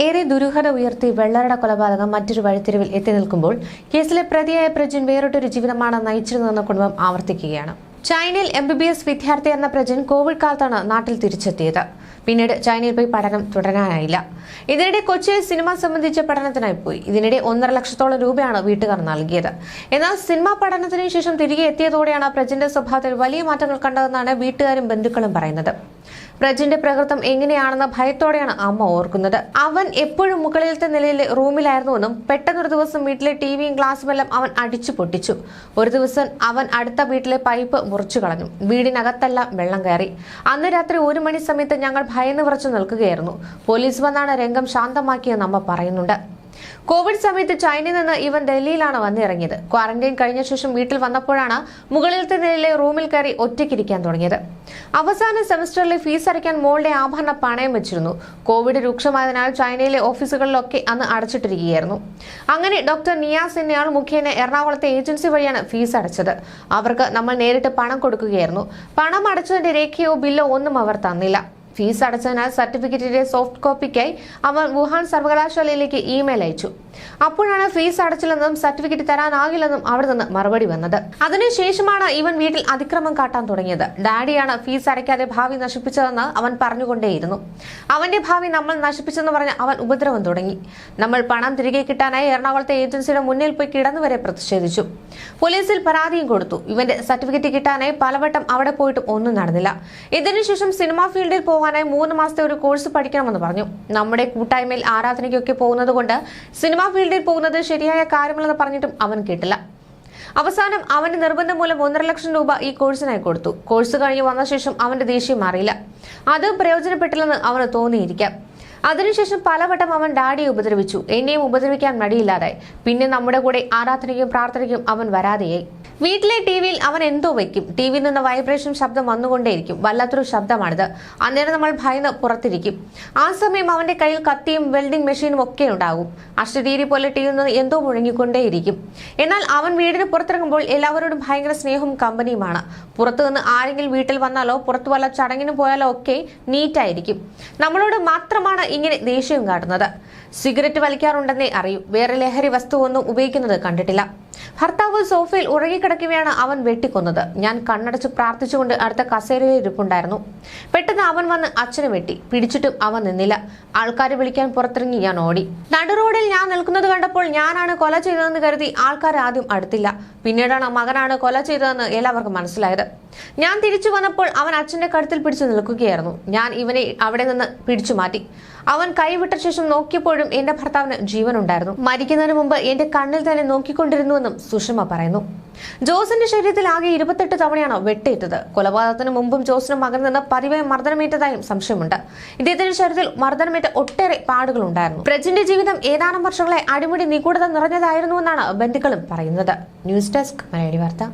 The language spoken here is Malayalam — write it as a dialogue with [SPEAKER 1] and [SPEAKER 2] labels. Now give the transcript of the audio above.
[SPEAKER 1] ഏറെ ദുരൂഹത ഉയർത്തി വെള്ളറട കൊലപാതകം മറ്റൊരു വഴിത്തിരിവിൽ എത്തി നിൽക്കുമ്പോൾ കേസിലെ പ്രതിയായ പ്രജിൻ വേറിട്ടൊരു ജീവിതമാണ് നയിച്ചിരുന്നതെന്ന കുടുംബം ആവർത്തിക്കുകയാണ്. ചൈനയിൽ എം ബി ബി എസ് വിദ്യാർത്ഥിയായിരുന്ന പ്രജിൻ കോവിഡ് കാലത്താണ് നാട്ടിൽ തിരിച്ചെത്തിയത്. പിന്നീട് ചൈനയിൽ പോയി പഠനം തുടരാനായില്ല. ഇതിനിടെ കൊച്ചിയിൽ സിനിമ സംബന്ധിച്ച പഠനത്തിനായി പോയി. ഇതിനിടെ ഒന്നര ലക്ഷത്തോളം രൂപയാണ് വീട്ടുകാർ നൽകിയത്. എന്നാൽ സിനിമ പഠനത്തിന് ശേഷം തിരികെ എത്തിയതോടെയാണ് പ്രജിന്റെ സ്വഭാവത്തിൽ വലിയ മാറ്റങ്ങൾ കണ്ടതെന്നാണ് വീട്ടുകാരും ബന്ധുക്കളും പറയുന്നത്. പ്രജിന്റെ പ്രകൃതം എങ്ങനെയാണെന്ന ഭയത്തോടെയാണ് അമ്മ ഓർക്കുന്നത്. അവൻ എപ്പോഴും മുകളിലത്തെ നിലയിലെ റൂമിലായിരുന്നുവെന്നും പെട്ടെന്നൊരു ദിവസം വീട്ടിലെ ടിവിയും ഗ്ലാസും എല്ലാം അവൻ അടിച്ചു പൊട്ടിച്ചു. ഒരു ദിവസം അവൻ അടുത്ത വീട്ടിലെ പൈപ്പ് മുറിച്ചു കളഞ്ഞു. വീടിനകത്തെല്ലാം വെള്ളം കയറി. അന്ന് രാത്രി ഒരു മണി സമയത്ത് ഞങ്ങൾ ഭയന്ന് വിറച്ചു നിൽക്കുകയായിരുന്നു. പോലീസ് വന്നാണ് രംഗം ശാന്തമാക്കിയെന്ന് അമ്മ പറയുന്നുണ്ട്. കോവിഡ് സമയത്ത് ചൈനയിൽ നിന്ന് ഇവൻ ഡൽഹിയിലാണ് വന്നിറങ്ങിയത്. ക്വാറന്റൈൻ കഴിഞ്ഞ ശേഷം വീട്ടിൽ വന്നപ്പോഴാണ് മുകളിലത്തെ നിലയിലെ റൂമിൽ കയറി ഒറ്റയ്ക്കിരിക്കാൻ തുടങ്ങിയത്. അവസാന സെമസ്റ്ററിലെ ഫീസ് അടയ്ക്കാൻ മോളുടെ ആഭരണ പണയം വെച്ചിരുന്നു. കോവിഡ് രൂക്ഷമായതിനാൽ ചൈനയിലെ ഓഫീസുകളിലൊക്കെ അന്ന് അടച്ചിട്ടിരിക്കുകയായിരുന്നു. അങ്ങനെ ഡോക്ടർ നിയാസ് എന്നയാൾ മുഖേന എറണാകുളത്തെ ഏജൻസി വഴിയാണ് ഫീസ് അടച്ചത്. അവർക്ക് നമ്മൾ നേരിട്ട് പണം കൊടുക്കുകയായിരുന്നു. പണം അടച്ചതിന്റെ രേഖയോ ബില്ലോ ഒന്നും അവർ തന്നില്ല. ഫീസ് അടച്ചതിനാൽ സർട്ടിഫിക്കറ്റിന്റെ സോഫ്റ്റ് കോപ്പിക്കായി അവർ വുഹാൻ സർവകലാശാലയിലേക്ക് ഇമെയിൽ അയച്ചു. അപ്പോഴാണ് ഫീസ് അടച്ചില്ലെന്നും സർട്ടിഫിക്കറ്റ് തരാനാകില്ലെന്നും അവിടെ നിന്ന് മറുപടി വന്നത്. അതിനുശേഷമാണ് ഇവൻ വീട്ടിൽ അതിക്രമം കാട്ടാൻ തുടങ്ങിയത്. ഡാഡിയാണ് ഫീസ് അടയ്ക്കാതെ ഭാവി നശിപ്പിച്ചതെന്ന് അവൻ പറഞ്ഞുകൊണ്ടേയിരുന്നു. അവന്റെ ഭാവി നമ്മൾ നശിപ്പിച്ചെന്ന് പറഞ്ഞ് അവൻ ഉപദ്രവം തുടങ്ങി. നമ്മൾ പണം തിരികെ കിട്ടാനായി എറണാകുളത്തെ ഏജൻസിയുടെ മുന്നിൽ പോയി കിടന്നുവരെ പ്രതിഷേധിച്ചു. പോലീസിൽ പരാതിയും കൊടുത്തു. ഇവന്റെ സർട്ടിഫിക്കറ്റ് കിട്ടാനായി പലവട്ടം അവിടെ പോയിട്ടും ഒന്നും നടന്നില്ല. ഇതിനുശേഷം സിനിമാ ഫീൽഡിൽ പോകാനായി മൂന്ന് മാസത്തെ ഒരു കോഴ്സ് പഠിക്കണമെന്ന് പറഞ്ഞു. നമ്മുടെ കൂട്ടായ്മയിൽ ആരാധനയ്ക്കൊക്കെ പോകുന്നത് കൊണ്ട് സിനിമാ ഫീൽഡിൽ പോകുന്നത് ശരിയായ കാര്യമല്ലെന്ന് പറഞ്ഞിട്ടും അവൻ കേട്ടില്ല. അവസാനം അവന്റെ നിർബന്ധം മൂലം ഒന്നര ലക്ഷം രൂപ ഈ കോഴ്സിനായി കൊടുത്തു. കോഴ്സ് കഴിഞ്ഞ് വന്ന ശേഷം അവന്റെ ദേഷ്യം മാറിയില്ല. അത് പ്രയോജനപ്പെട്ടില്ലെന്ന് അവന് തോന്നിയിരിക്കാം. അതിനുശേഷം പലവട്ടം അവൻ ഡാഡിയെ ഉപദ്രവിച്ചു. എന്നെയും ഉപദ്രവിക്കാൻ മടിയില്ലാതായി. പിന്നെ നമ്മുടെ കൂടെ ആരാധനയ്ക്കും പ്രാർത്ഥനയ്ക്കും അവൻ വരാതെയായി. വീട്ടിലെ ടി വിയിൽ അവൻ എന്തോ വെക്കും. ടി വിയിൽ നിന്ന് വൈബ്രേഷൻ ശബ്ദം വന്നുകൊണ്ടേയിരിക്കും. വല്ലാത്തൊരു ശബ്ദമാണിത്. അന്നേരം നമ്മൾ ഭയന്ന് പുറത്തിരിക്കും. ആ സമയം അവന്റെ കയ്യിൽ കത്തിയും വെൽഡിംഗ് മെഷീനും ഒക്കെ ഉണ്ടാകും. അഷ്ടരീരി പോലെ ടി വിയിൽ നിന്ന് എന്തോ മുഴങ്ങിക്കൊണ്ടേയിരിക്കും. എന്നാൽ അവൻ വീടിന് പുറത്തിറങ്ങുമ്പോൾ എല്ലാവരോടും ഭയങ്കര സ്നേഹവും കമ്പനിയുമാണ്. പുറത്തു നിന്ന് ആരെങ്കിലും വീട്ടിൽ വന്നാലോ പുറത്തു വല്ല ചടങ്ങിന് പോയാലോ ഒക്കെ നീറ്റായിരിക്കും. നമ്മളോട് മാത്രമാണ് ഇങ്ങനെ ദേഷ്യം കാട്ടുന്നത്. സിഗരറ്റ് വലിക്കാറുണ്ടെന്നേ അറിയൂ. വേറെ ലഹരി വസ്തു ഒന്നും ഉപയോഗിക്കുന്നത് കണ്ടിട്ടില്ല. ഭർത്താവ് സോഫയിൽ ഉറങ്ങിക്കിടക്കുകയാണ് അവൻ വെട്ടിക്കൊന്നത്. ഞാൻ കണ്ണടച്ച് പ്രാർത്ഥിച്ചുകൊണ്ട് അടുത്ത കസേരയിൽ ഇരിപ്പുണ്ടായിരുന്നു. പെട്ടെന്ന് അവൻ വന്ന് അച്ഛനെ വെട്ടി. പിടിച്ചിട്ടും അവൻ നിന്നില്ല. ആൾക്കാരെ വിളിക്കാൻ പുറത്തിറങ്ങി ഞാൻ ഓടി. നടുറോഡിൽ ഞാൻ നിൽക്കുന്നത് കണ്ടപ്പോൾ ഞാനാണ് കൊല ചെയ്തതെന്ന് കരുതി ആൾക്കാർ ആദ്യം അടുത്തില്ല. പിന്നീടാണ് മകനാണ് കൊല ചെയ്തതെന്ന് എല്ലാവർക്കും മനസ്സിലായത്. ഞാൻ തിരിച്ചു വന്നപ്പോൾ അവൻ അച്ഛന്റെ കഴുത്തിൽ പിടിച്ചു നിൽക്കുകയായിരുന്നു. ഞാൻ ഇവനെ അവിടെ നിന്ന് പിടിച്ചു മാറ്റി. അവൻ കൈവിട്ട ശേഷം നോക്കിയപ്പോഴും എന്റെ ഭർത്താവിന് ജീവനുണ്ടായിരുന്നു. മരിക്കുന്നതിന് മുമ്പ് എന്റെ കണ്ണിൽ തന്നെ നോക്കിക്കൊണ്ടിരുന്നുവെന്നും സുഷമ പറയുന്നു. ജോസിന്റെ ശരീരത്തിൽ ആകെ ഇരുപത്തെട്ട് തവണയാണ് വെട്ടേറ്റത് കൊലപാതകത്തിന് മുമ്പും ജോസിന് മകൻ നിന്ന് പതിവായി മർദ്ദനമേറ്റതായും സംശയമുണ്ട്. ഇദ്ദേഹത്തിന്റെ ശരീരത്തിൽ മർദ്ദനമേറ്റ ഒട്ടേറെ പാടുകൾ ഉണ്ടായിരുന്നു. പ്രജിന്റെ ജീവിതം ഏതാനും വർഷങ്ങളെ അടിമുടി നിഗൂഢത നിറഞ്ഞതായിരുന്നുവെന്നാണ് ബന്ധുക്കളും പറയുന്നത്. ന്യൂസ് ഡെസ്ക് മലയാളി വാർത്ത.